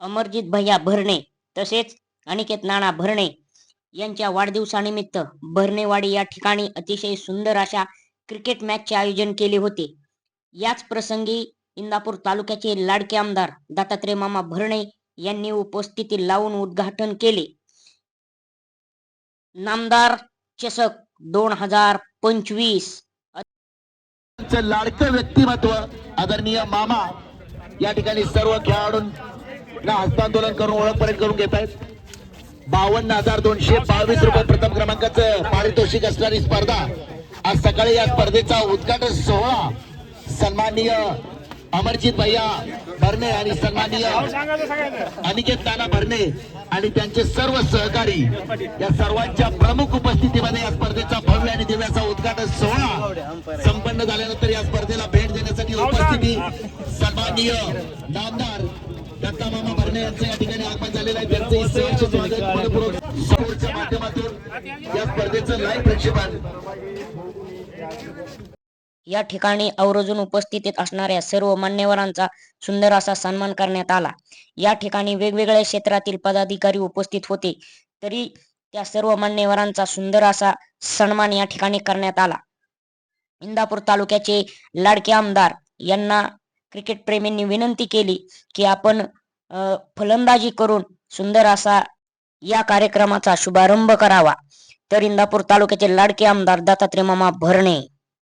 अमरजित भैया भरणे तसेच अनिकेत नाना भरणे यांच्या वाढदिवसानिमित्त भरणेवाडी या ठिकाणी अतिशय सुंदर अशा क्रिकेट मॅचचे आयोजन केले होते. याच प्रसंगी इंदापूर तालुक्याचे लाडके आमदार दत्तात्रय मामा भरणे यांनी उपस्थिती लावून उद्घाटन केले. नामदार चषक दोन हजार पंचवीस. लाडकं व्यक्तिमत्व आदरणीय मामा या ठिकाणी सर्व खेळाडूंना हस्तांदोलन करून ओळख करून घेत आहेत. बावन्न हजार दोनशे बावीस रुपये प्रथम क्रमांकाचं पारितोषिक असणारी स्पर्धा. आज सकाळी या स्पर्धेचा उद्घाटन सोहळा. सन्माननीय अमरजित भैया भरणे आणि सन्माननीय अनिकेत नाना भरणे आणि त्यांचे सर्व सहकारी या सर्वांच्या प्रमुख उपस्थितीमध्ये या स्पर्धेचा भव्य आणि दिव्याचा उद्घाटन सोहळा संपन्न झाल्यानंतर या स्पर्धेला भेट देण्यासाठी उपस्थिती सन्माननीय नामदार दत्ता मामा भरणे यांचं या ठिकाणी आगमन झालेलं आहे. त्यांचे समोरच्या माध्यमातून या स्पर्धेचं लाईव्ह प्रक्षेपण. या ठिकाणी उपस्थितीत असणाऱ्या सर्व मान्यवरांचा सुंदर असा सन्मान करण्यात आला. या ठिकाणी वेगवेगळ्या क्षेत्रातील पदाधिकारी उपस्थित होते. तरी त्या सर्व मान्यवरांचा सुंदर असा सन्मान या ठिकाणी करण्यात आला. इंदापूर तालुक्याचे लाडके आमदार यांना क्रिकेट प्रेमींनी विनंती केली की आपण अ, फलंदाजी करून सुंदर असा या कार्यक्रमाचा शुभारंभ करावा. तर इंदापूर तालुक्याचे लाडके आमदार दत्तात्रय मामा भरणे.